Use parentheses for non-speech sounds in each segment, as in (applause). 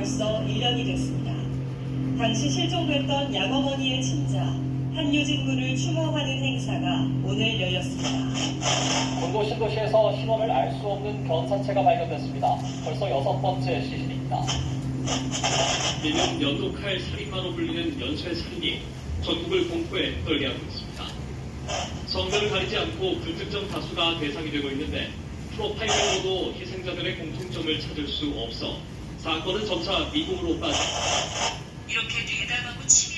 벌써 1년이 됐습니다. 당시 실종됐던 양어머니의 친자 한유진 군을 추모하는 행사가 오늘 열렸습니다. 본도 신도시에서 신원을 알 수 없는 변사체가 발견됐습니다. 벌써 여섯 번째 시신입니다. 일명 연옥할 살인마로 불리는 연쇄 살인이 전국을 공포에 떨게 하고 있습니다. 성별을 가리지 않고 불특정 다수가 대상이 되고 있는데 프로파일러로도 희생자들의 공통점을 찾을 수 없어 사건은 점차 미궁으로 빠져 이렇게 대담하고 치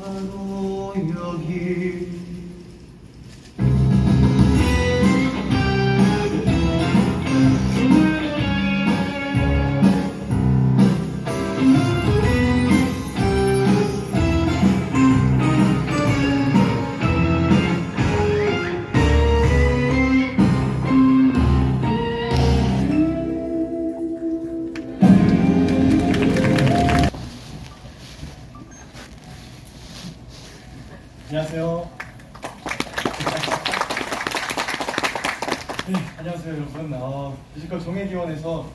바로 여기 네, 안녕하세요 여러분. 어, 뮤지컬 종회기원에서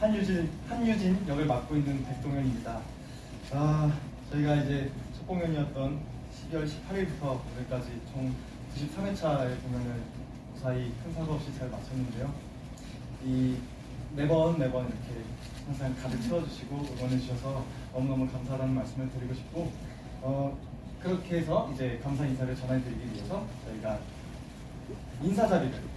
한유진 한유진 역을 맡고 있는 백동현입니다. 아, 저희가 이제 첫 공연이었던 12월 18일부터 오늘까지 총 93회차의 공연을 무사히 큰 사고 없이 잘 마쳤는데요. 이 매번 매번 이렇게 항상 가득 채워주시고 응원해 주셔서 너무너무 감사하다는 말씀을 드리고 싶고 어, 그렇게 해서 이제 감사 인사를 전해드리기 위해서 저희가 인사 자리를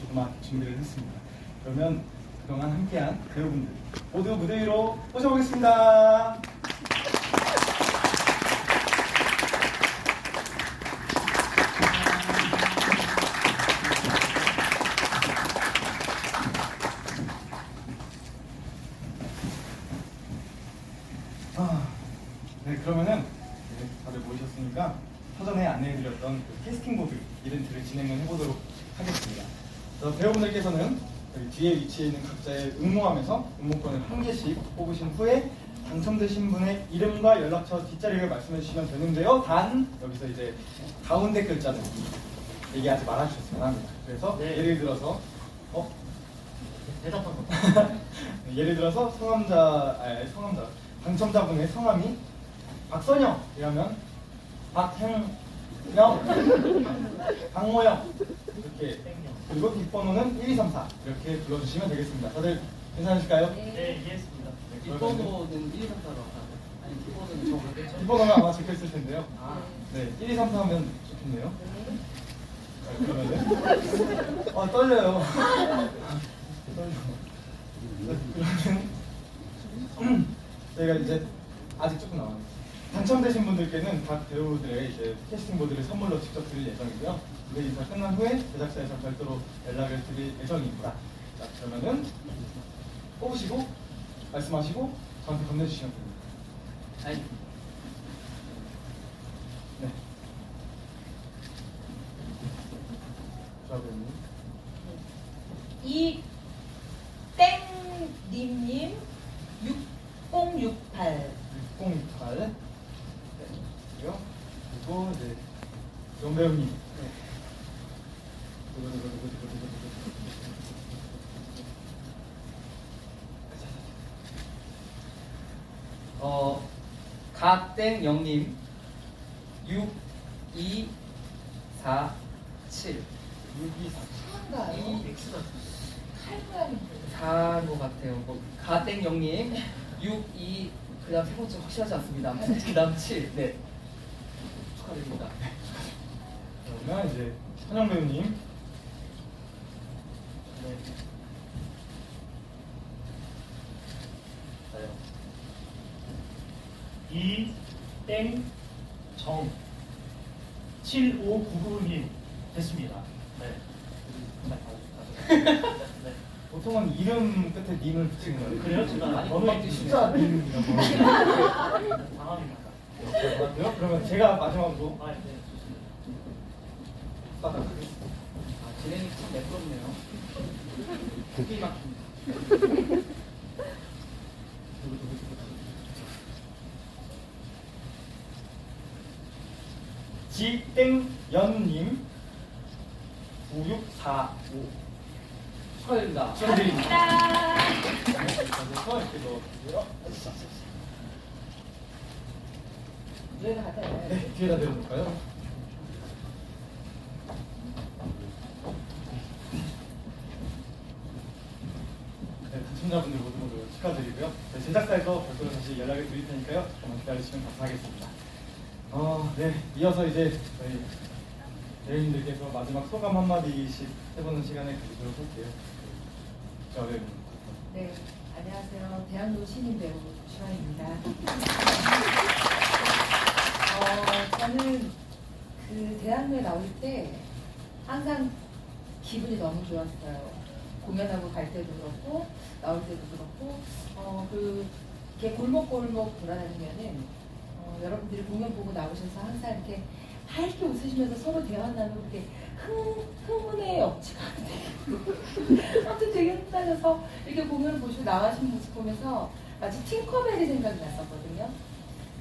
조그맣게 준비를 했습니다. 그러면 그동안 함께한 배우분들 모두 무대 위로 모셔보겠습니다. 아, 네 그러면은 네, 다들 모이셨으니까 사전에 안내해드렸던 그 캐스팅 보드 이벤트를 진행을 해보도록 하겠습니다. 여기 뒤에 위치해 있는 각자의 응모함에서 응모권을 한 개씩 뽑으신 후에 당첨되신 분의 이름과 연락처 뒷자리를 말씀해 주시면 되는데요. 단 여기서 이제 가운데 글자는 얘기하지 말아주셨으면 합니다. 그래서 네. 예를 들어서 어? 대답한 거. (laughs) 예를 들어서 성함자, 아니, 성함자, 당첨자분의 성함이 박선영이라면 박행영, (laughs) 박모영 이렇게 그리고 뒷번호는 1, 2, 3, 4 이렇게 불러주시면 되겠습니다. 다들 괜찮으실까요? 네, 이해했습니다. 뒷번호는 1, 2, 3, 4로 아니 뒷번호는 아마 적혀있을 텐데요. 아. 네, 1, 2, 3, 4 하면 좋겠네요. 자, 그러면은 아 떨려요. 떨려. 네, 그러면 저희가 이제 아직 조금 남았네요. 당첨되신 분들께는 각 배우들의 이제 캐스팅 보드를 선물로 직접 드릴 예정이고요. 무대 인사 끝난 후에 제작사에서 별도로 연락을 드릴 예정입니다. 자, 그러면은 뽑으시고 말씀하시고 저한테 건네주시면 됩니다. 아니 네. 좋아 배우님. 이 땡님님 6068 6068 네. 그리고 그리고 이제 용배우님 네. 두구두구두구두구두구두구. 어 각땡 영님 6 2, 4, 7. 6, 2, 4. 2, X 같은데. 4인 것 같아요. 뭐, 가땡 영님. 6, 2, 그 다음 세 번째 확실하지 않습니다. 그 다음 7. 네. 축하드립니다. 그러면 이제 선영 배우님. 네. 맞아요. 이 땡 정 7599님 됐습니다. 네. 네. 보통은 이름 끝에 님을 붙이는 거예요. 그래요? 제가 저는. 숫자 님이라고. 당황합니다. 그래요? 그러면 제가 마지막으로 아, 네, 좋습니다. 부탁드리겠습니다. 아, 진행이 참 매끄럽네요. 듣기 막힙니다. 지땡연님 9645 축하드립니다. 축하드립니다. 얘가 갖다 놔요. 네, 뒤에다 내려놓을까요? 네, 당첨자분들 모두 모두 축하드리고요. 네, 제작사에서 별도로 다시 연락을 드릴 테니까요. 조금만 기다리시면 감사하겠습니다. 어, 네, 이어서 이제 저희 배우님들께서 마지막 소감 한마디씩 해보는 시간을 가지도록 할게요. 자, 네. 네, 안녕하세요. 대학로 신인 배우 주아입니다. 어, 저는 그 대학로에 나올 때 항상 기분이 너무 좋았어요. 공연하고 갈 때도 그렇고 나올 때도 그렇고 어, 그 이렇게 골목골목 돌아다니면은 어, 여러분들이 공연 보고 나오셔서 항상 이렇게 밝게 웃으시면서 서로 대화 나누고 이렇게 흥, 흥분의 억지가 안 돼요. (laughs) 아무튼 되게 흩날려서 이렇게 공연을 보시고 나가신 모습 보면서 마치 팅커벨이 생각이 났었거든요.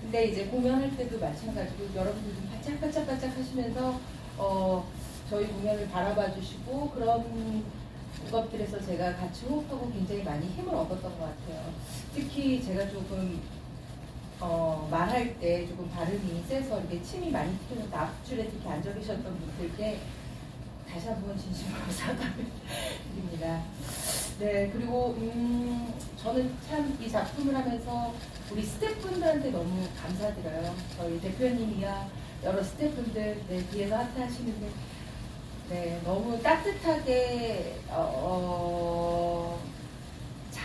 근데 이제 공연할 때도 마찬가지고 여러분들 좀 바짝바짝 바짝 하시면서 어, 저희 공연을 바라봐 주시고 그런 것들에서 제가 같이 호흡하고 굉장히 많이 힘을 얻었던 것 같아요. 특히 제가 조금 어, 말할 때 조금 발음이 세서 이렇게 침이 많이 튀는 앞줄에 특히 앉아 계셨던 분들께 다시 한번 진심으로 (laughs) 사과를 드립니다. 네, 그리고 음, 저는 참 이 작품을 하면서 우리 스태프분들한테 너무 감사드려요. 저희 대표님이야 여러 스태프분들 네, 뒤에서 하트 하시는데 네, 너무 따뜻하게 어,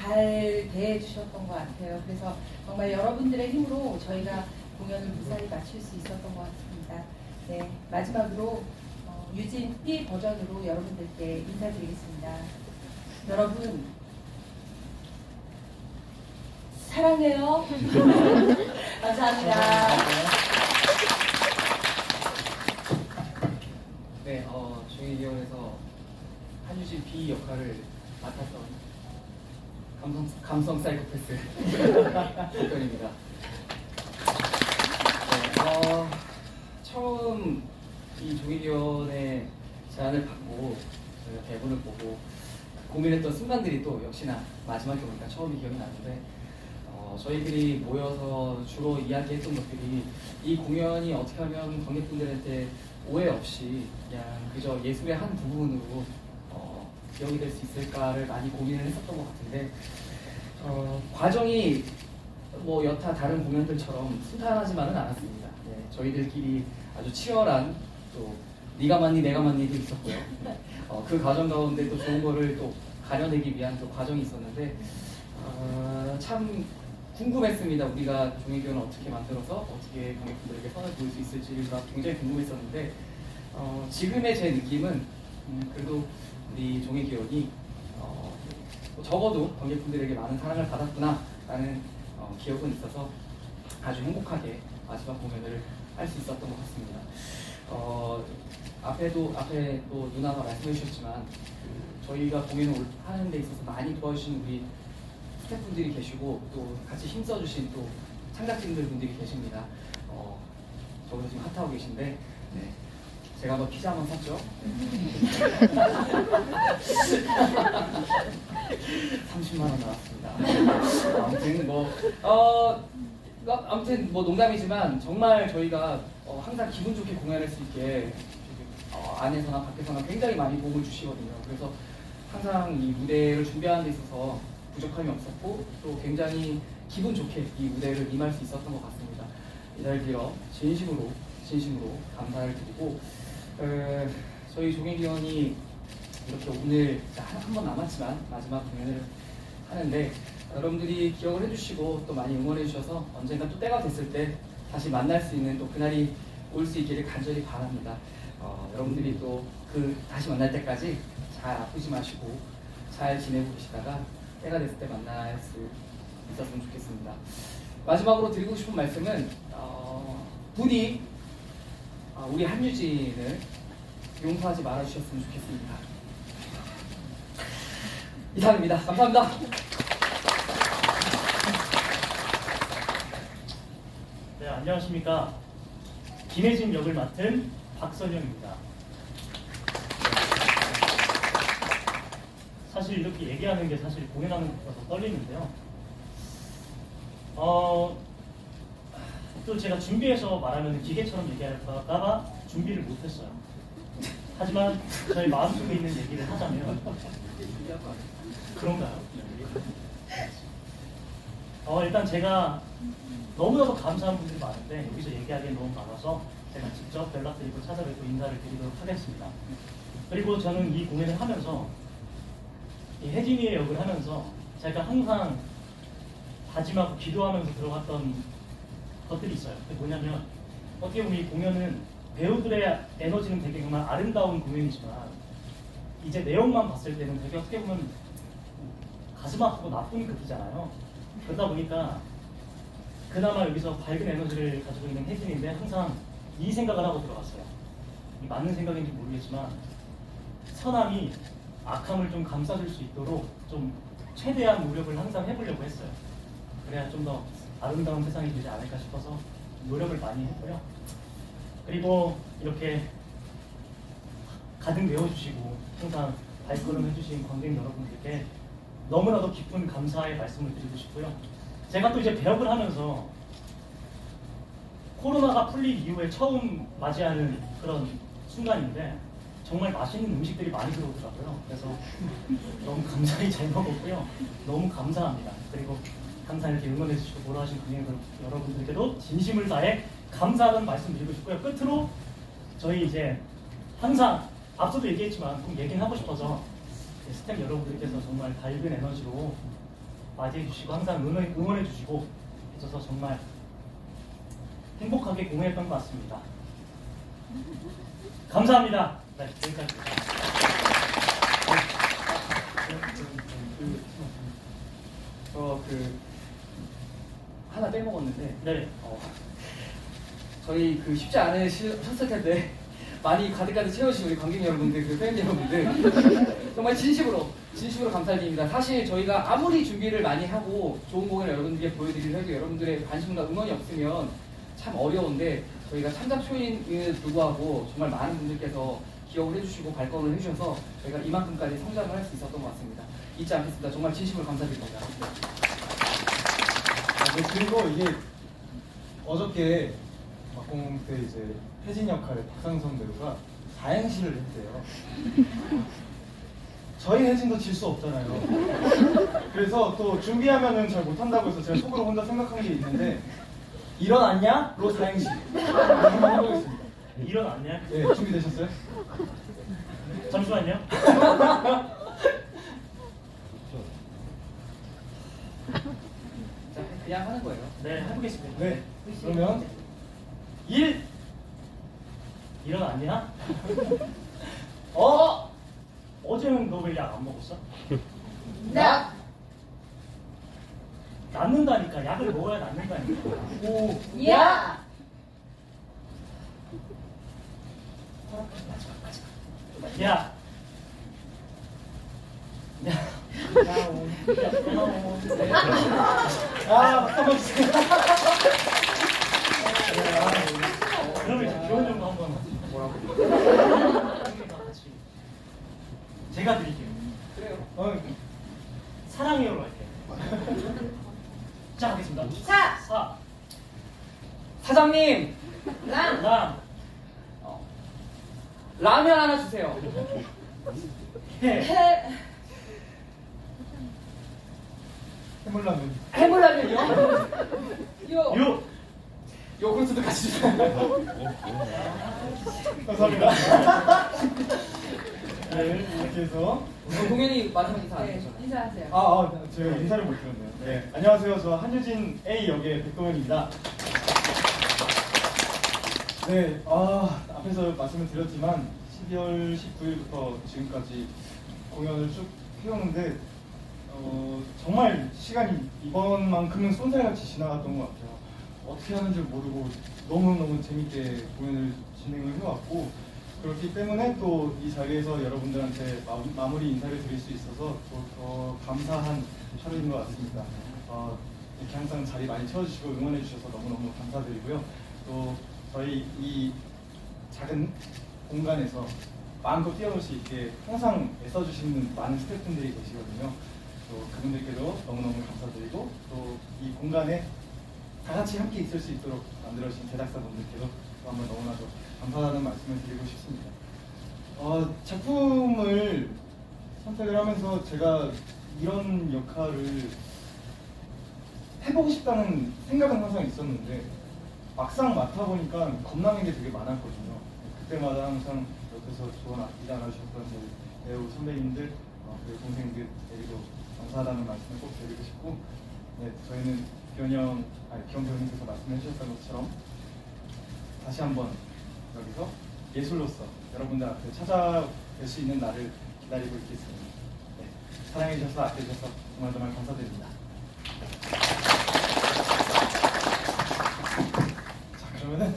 잘 대해 주셨던 것 같아요. 그래서 정말 여러분들의 힘으로 저희가 공연을 무사히 마칠 수 있었던 것 같습니다. 네, 마지막으로 어, 유진 B 버전으로 여러분들께 인사드리겠습니다. 여러분 사랑해요. (laughs) 감사합니다. 네, 어, 중의위원회에서 한유진 B 역할을 맡았던 감성, 감성 사이코패스 (laughs) 박건입니다. 네, 어, 처음 이 중의위원회 제안을 받고 저희가 대본을 보고 고민했던 순간들이 또 역시나 마지막에 보니까 처음이 기억이 나는데 어, 저희들이 모여서 주로 이야기했던 것들이 이 공연이 어떻게 하면 관객분들한테 오해 없이 그냥 그저 예술의 한 부분으로 어, 기억이 될 수 있을까를 많이 고민을 했었던 것 같은데 어, 과정이 뭐 여타 다른 공연들처럼 순탄하지만은 않았습니다. 네, 저희들끼리 아주 치열한 또 네가 맞니 내가 맞니도 있었고요. 어, 그 과정 가운데 또 좋은 거를 또 가려내기 위한 또 과정이 있었는데 어, 참 궁금했습니다. 우리가 종이교는 어떻게 만들어서 어떻게 관객분들에게 선을 보일 수 있을지가 굉장히 궁금했었는데 어, 지금의 제 느낌은 음, 그래도 우리 종이기원이 어, 뭐 적어도 관객분들에게 많은 사랑을 받았구나라는 어, 기억은 있어서 아주 행복하게 마지막 공연을 할 수 있었던 것 같습니다. 어, 앞에도 앞에 또 누나가 말씀해 주셨지만 그 저희가 공연을 올- 하는 데 있어서 많이 도와주신 우리 스태프분들이 계시고 또 같이 힘써 주신 또 창작진들 분들이 계십니다. 어, 저기서 지금 핫하고 계신데 네. 제가 한번 피자 한번 샀죠. 30만 (laughs) 원 나왔습니다. 아무튼 뭐 어, 아, 아무튼 뭐 농담이지만 정말 저희가 어, 항상 기분 좋게 공연할 수 있게 어, 안에서나 밖에서나 굉장히 많이 도움을 주시거든요. 그래서 항상 이 무대를 준비하는 데 있어서 부족함이 없었고 또 굉장히 기분 좋게 이 무대를 임할 수 있었던 것 같습니다. 이 자리를 빌어 진심으로 진심으로 감사를 드리고 에, 저희 종횡기원이 이렇게 오늘 한 번 남았지만 마지막 공연을 하는데 여러분들이 기억을 해주시고 또 많이 응원해 주셔서 언젠가 또 때가 됐을 때 다시 만날 수 있는 또 그날이 올 수 있기를 간절히 바랍니다. 어, 여러분들이 또 그 다시 만날 때까지 잘 아프지 마시고 잘 지내고 계시다가 때가 됐을 때 만날 수 있었으면 좋겠습니다. 마지막으로 드리고 싶은 말씀은 어, 부디 어, 우리 한유진을 용서하지 말아주셨으면 좋겠습니다. 이상입니다. 감사합니다. 네, 안녕하십니까. 김혜진 역을 맡은 박선영입니다. 사실 이렇게 얘기하는 게 사실 공연하는 것보다 더 떨리는데요. 어, 또 제가 준비해서 말하면 기계처럼 얘기할까봐 준비를 못했어요. 하지만 저희 마음속에 있는 얘기를 하자면 그런가요? 어, 일단 제가 너무나도 감사한 분들이 많은데 여기서 얘기하기엔 너무 많아서 제가 직접 연락드리고 찾아뵙고 인사를 드리도록 하겠습니다. 그리고 저는 이 공연을 하면서 이 혜진이의 역을 하면서 제가 항상 다짐하고 기도하면서 들어갔던 것들이 있어요. 그게 뭐냐면 어떻게 보면 이 공연은 배우들의 에너지는 되게 정말 아름다운 공연이지만 이제 내용만 봤을 때는 되게 어떻게 보면 가슴 아프고 나쁜 극이잖아요. 그러다 보니까 그나마 여기서 밝은 에너지를 가지고 있는 혜진인데 항상 이 생각을 하고 들어갔어요. 이 맞는 생각인지 모르겠지만 선함이 악함을 좀 감싸줄 수 있도록 좀 최대한 노력을 항상 해보려고 했어요. 그래야 좀더 아름다운 세상이 되지 않을까 싶어서 노력을 많이 했고요. 그리고 이렇게 가득 메워주시고 항상 발걸음 해주신 관객 여러분들께 너무나도 깊은 감사의 말씀을 드리고 싶고요. 제가 또 이제 배역을 하면서 코로나가 풀린 이후에 처음 맞이하는 그런 순간인데 정말 맛있는 음식들이 많이 들어오더라고요. 그래서 너무 감사히 잘 먹었고요. 너무 감사합니다. 그리고 항상 이렇게 응원해 주시고 보러 하신 관객 여러분들께도 진심을 다해 감사하다는 말씀 드리고 싶고요. 끝으로 저희 이제 항상 앞서도 얘기했지만 꼭 얘기는 하고 싶어서 스태프 여러분들께서 정말 밝은 에너지로 맞이해 주시고 항상 응원해, 주시고 해줘서 정말 행복하게 공연했던 것 같습니다. 감사합니다. 네, 여기까지입니다. 저그 하나 빼먹었는데 네. 어, 저희 그 쉽지 않으셨을 텐데 많이 가득가득 채워주신 우리 관객 여러분들, 그 팬 여러분들 (laughs) 정말 진심으로 진심으로 감사드립니다. 사실 저희가 아무리 준비를 많이 하고 좋은 공연을 여러분들께 보여드리려 해도 여러분들의 관심과 응원이 없으면 참 어려운데 저희가 참작 쇼임에도 불구하고 정말 많은 분들께서 기억을 해주시고 발걸음을 해주셔서 저희가 이만큼까지 성장을 할 수 있었던 것 같습니다. 잊지 않겠습니다. 정말 진심으로 감사드립니다. 아, 네, 그리고 이게 어저께 막공 때 이제 혜진 역할을 박상선 배우가 사행시를 했대요. 저희 혜진도 질 수 없잖아요. 그래서 또 준비하면은 잘 못한다고 해서 제가 속으로 혼자 생각한 게 있는데 일어났냐? 로 사행시 한번 해보겠습니다. 일어났냐? 네, 준비되셨어요? 잠시만요. 자, 그냥 하는 거예요. 네, 해보겠습니다. 네, 그러면 일 일어났냐? 어? 어제는 너 왜 약 안 먹었어? 나 낫는다니까 약을 먹어야 낫는다니까. 오, 야! 야. 야. 야옹. 야옹. 아, 한번 주세요. 그러면 이제 기원 정도 한번 제가 드릴게요. 그래요. 어, 사랑해요로 할게요. 시작하겠습니다. 사! 사. 부장님 랑! 랑, 어, 라면 하나 주세요. 해, 해! 해물라면. 해물라면요? 요! 유, 요구르트도 같이 주세요. 감사합니다. 네, 이렇게 해서. 우선 동현이 마지막 인사 안 네, 해주잖아요. 인사하세요. 아, 아, 제가 인사를 못 드렸네요. 네, 안녕하세요. 저 한유진 A 역의 백동현입니다. 네, 아, 앞에서 말씀을 드렸지만 12월 19일부터 지금까지 공연을 쭉 해오는데 어, 정말 시간이 이번만큼은 쏜살같이 지나갔던 것 같아요. 어떻게 하는 줄 모르고 너무너무 재밌게 공연을 진행을 해왔고 그렇기 때문에 또 이 자리에서 여러분들한테 마, 마무리 인사를 드릴 수 있어서 더, 더 감사한 하루인 것 같습니다. 어, 이렇게 항상 자리 많이 채워주시고 응원해 주셔서 너무너무 감사드리고요. 또 저희 이 작은 공간에서 마음껏 뛰어놀 수 있게 항상 애써주시는 많은 스태프분들이 계시거든요. 또 그분들께도 너무너무 감사드리고 또 이 공간에 다 같이 함께 있을 수 있도록 만들어주신 제작사분들께도 또 한번 너무나도 감사하다는 말씀을 드리고 싶습니다. 어, 작품을 선택을 하면서 제가 이런 역할을 해보고 싶다는 생각은 항상 있었는데 막상 맡아보니까 겁나는 게 되게 많았거든요. 그때마다 항상 옆에서 조언 아끼지 않아주셨던 제 배우 선배님들, 어, 그리고 동생들에게도 감사하다는 말씀을 꼭 드리고 싶고 네, 저희는 기현이 형, 아니 기현 배우님께서 말씀해 주셨던 것처럼 다시 한번 여기서 예술로서 여러분들 앞에 찾아뵐 수 있는 날을 기다리고 있겠습니다. 네, 사랑해 주셔서 아껴 주셔서 정말 정말 감사드립니다. 자 그러면은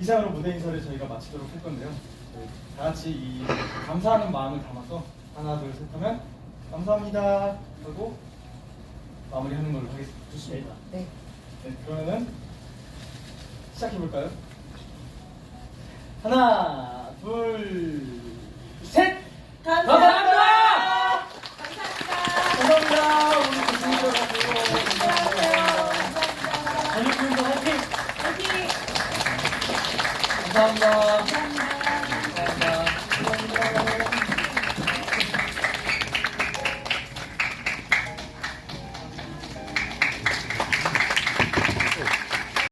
이상으로 무대 인사를 저희가 마치도록 할 건데요. 저희 다 같이 이 감사하는 마음을 담아서 하나 둘 셋 하면 감사합니다 하고 마무리하는 걸로 하겠습니다. 좋습니다. 네. 네, 그러면은 시작해 볼까요? 하나, 둘, 셋. 감사합니다! 감사합니다. 감사합니다! 우리 교수님들. 감사합니다. 전유팀도 화이팅! 화이팅! 감사합니다.